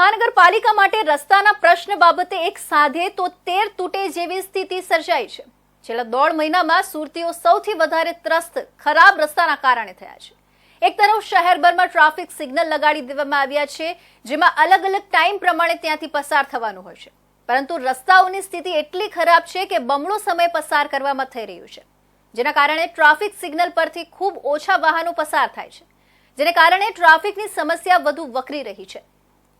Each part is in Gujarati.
મહાનગરપાલિકા માટે રસ્તાના પ્રશ્ન બાબતે એક સાધે તો તેર તૂટે જેવી સ્થિતિ સર્જાઈ છે. છેલ્લા દોઢ મહિનામાં સુરતીઓ સૌથી વધારે ત્રસ્ત, ખરાબ રસ્તાના કારણે થયા છે. એક તરફ શહેરભરમાં ટ્રાફિક સિગ્નલ લગાડી દેવામાં આવ્યા છે, જેમાં અલગ અલગ ટાઈમ પ્રમાણે ત્યાંથી પસાર થવાનું હોય છે. પરંતુ રસ્તાઓની સ્થિતિ એટલી ખરાબ છે કે બમણો સમય પસાર કરવામાં થઈ રહ્યું છે. જેના કારણે ટ્રાફિક સિગ્નલ પરથી ખૂબ ઓછા વાહનો પસાર થાય છે. જેને કારણે ટ્રાફિકની સમસ્યા વધુ વકરી રહી છે.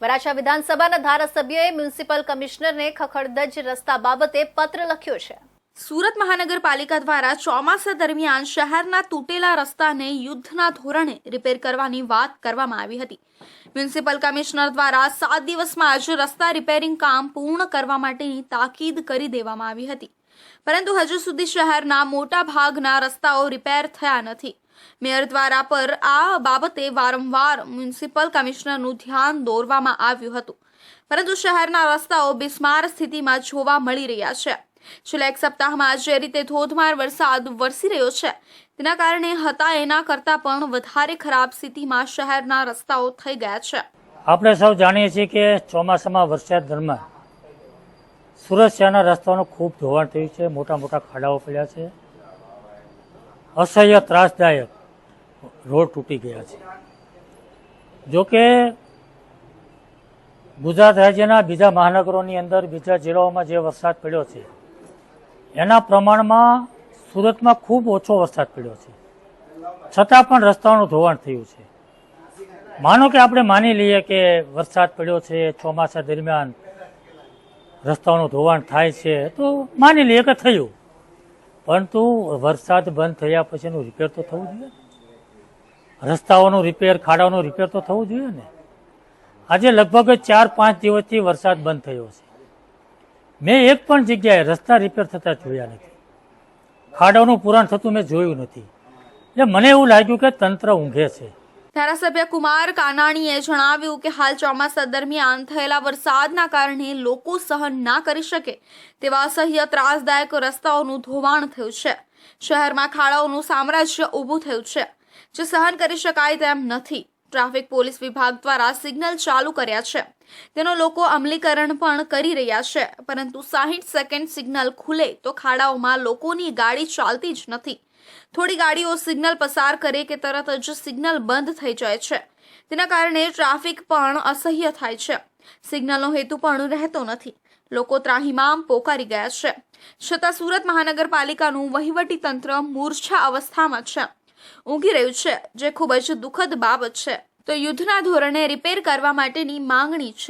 વરાછા વિધાનસભાના ધારાસભ્યએ મ્યુનિસિપલ કમિશનરને ખખડદજ રસ્તા બાબતે પત્ર લખ્યો છે. સુરત મહાનગરપાલિકા દ્વારા ચોમાસા દરમિયાન શહેરના તૂટેલા રસ્તાને યુદ્ધના ધોરણે રિપેર કરવાની વાત કરવામાં આવી હતી. મ્યુનિસિપલ કમિશનર દ્વારા સાત દિવસમાં જ રસ્તા રિપેરિંગ કામ પૂર્ણ કરવા માટેની તાકીદ કરી દેવામાં આવી હતી. પરંતુ હજુ સુધી શહેરના મોટા ભાગના રસ્તાઓ રિપેર થયા નથી. મેયર દ્વારા પર આ બાબતે વારંવાર મ્યુનિસિપલ કમિશનરનું ધ્યાન દોરવામાં આવ્યું હતું. પરંતુ શહેરના રસ્તાઓ બિસ્માર સ્થિતિમાં જોવા મળી રહ્યા છે. છેલ્લા એક સપ્તાહમાં જે રીતે ધોધમાર વરસાદ વરસી રહ્યો છે, તેના કારણે હતા એના કરતાં પણ વધારે ખરાબ સ્થિતિમાં શહેરના રસ્તાઓ થઈ ગયા છે. આપણે સૌ જાણીએ છીએ કે ચોમાસામાં વરસાદ દરમિયાન સુરત શહેરના રસ્તાઓનું ખૂબ ધોવાણ થયું છે મોટા મોટા ખાડાઓ પડ્યા છે. અસહ્ય ત્રાસદાયક રોડ તૂટી ગયા છે. જોકે ગુજરાત રાજ્યના બીજા મહાનગરોની અંદર બીજા જિલ્લાઓમાં જે વરસાદ પડ્યો છે, એના પ્રમાણમાં સુરતમાં ખૂબ ઓછો વરસાદ પડ્યો છે. છતાં પણ રસ્તાઓનું ધોવાણ થયું છે. માનો કે આપણે માની લઈએ કે વરસાદ પડ્યો છે, ચોમાસા દરમિયાન રસ્તાઓનું ધોવાણ થાય છે, તો માની લઈએ કે થયું. પરંતુ વરસાદ બંધ થયા પછીનું રિપેર તો થવું જોઈએ રસ્તાઓનું રિપેર ખાડાઓનું રિપેર તો થવું જોઈએ ને. આજે લગભગ ચાર પાંચ દિવસથી વરસાદ બંધ થયો છે. મેં એક પણ જગ્યાએ રસ્તા રિપેર થતા જોયા નથી. ખાડાઓનું પુરાણ થતું મેં જોયું નથી. એટલે મને એવું લાગ્યું કે તંત્ર ઊંઘે છે. ધારાસભ્ય કુમાર કાનાણીએ જણાવ્યું કે હાલ ચોમાસા દરમિયાન થયેલા વરસાદના કારણે લોકો સહન ના કરી શકે તેવા અસહ્ય, ત્રાસદાયક રસ્તાઓનું ધોવાણ થયું છે. શહેરમાં ખાડાઓનું સામ્રાજ્ય ઊભું થયું છે. જે સહન કરી શકાય તેમ નથી. ટ્રાફિક પોલીસ વિભાગ દ્વારા સિગ્નલ ચાલુ કર્યા છે. તેનો લોકો અમલીકરણ પણ કરી રહ્યા છે. પરંતુ સાહીઠ સેકન્ડ સિગ્નલ ખુલે તો ખાડાઓમાં લોકોની ગાડી ચાલતી જ નથી. થોડી ગાડીઓ સિગ્નલ પસાર કરે કે તરત જ સિગ્નલ બંધ થઈ જાય છે. તેના કારણે ટ્રાફિક પણ અસહ્ય થાય છે. સિગ્નલનો હેતુ પણ રહેતો નથી. લોકો ત્રાહિમામ પોકારી ગયા છે. છતાં સુરત મહાનગરપાલિકાનું વહીવટી તંત્ર મૂર્છા અવસ્થામાં છે. ઊંઘી રહ્યું છે, જે ખૂબ જ દુઃખદ બાબત છે. તો યુદ્ધના ધોરણે રિપેર કરવા માટેની માંગણી છે.